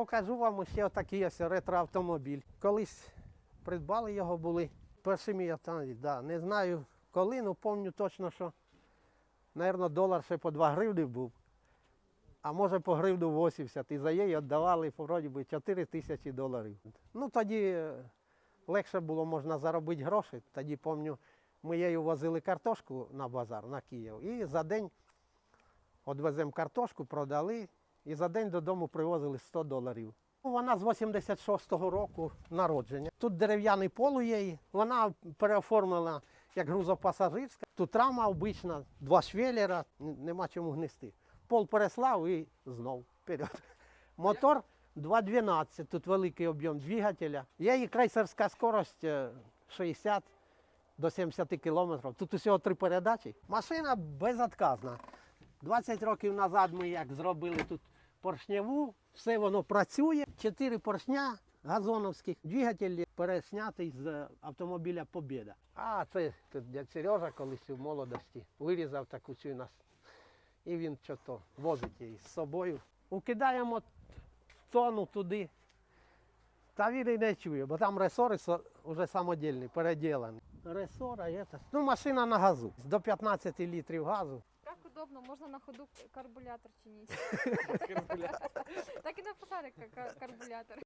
Покажу вам ще отакий ось ретроавтомобіль. Колись придбали його були. Перший мій автомобіль, да. Не знаю коли, але пам'ятаю точно, що, мабуть, долар ще по 2 гривні був. А може по гривну 80. І за її віддавали вроді би 4 тисячі доларів. Ну тоді е, легше було можна заробити гроші. Тоді пам'ятаю, ми її возили картошку на базар на Київ. І за день відвеземо картошку, продали, і за день додому привозили 100 доларів. Ну, Вона з 86-го року народження. Тут дерев'яний пол у її, вона переоформлена як грузопасажирська. Тут рама обична, два швеллера, нема чому гнести. Пол переслав і знов вперед. Мотор 2.12, тут великий об'єм двигателя. Є її крейсерська скорость е, 60 до 70 кілометрів. Тут усього три передачі. Машина безотказна. 20 років назад ми як зробили тут поршневу, все воно працює. Чотири поршня газоновських, двигатель переснятий з автомобіля Побєда. А це дядь Сережа колись у молодості вирізав таку цю нас. І він що возить її з собою. Укидаємо тону туди. Та він і не чує, бо там ресори вже самодільні, переділені. Ресора та- Ну, машина на газу. До 15 літрів газу. Удобно, можна на ходу карбулятор чинить. Так і написали, кар- карбулятор.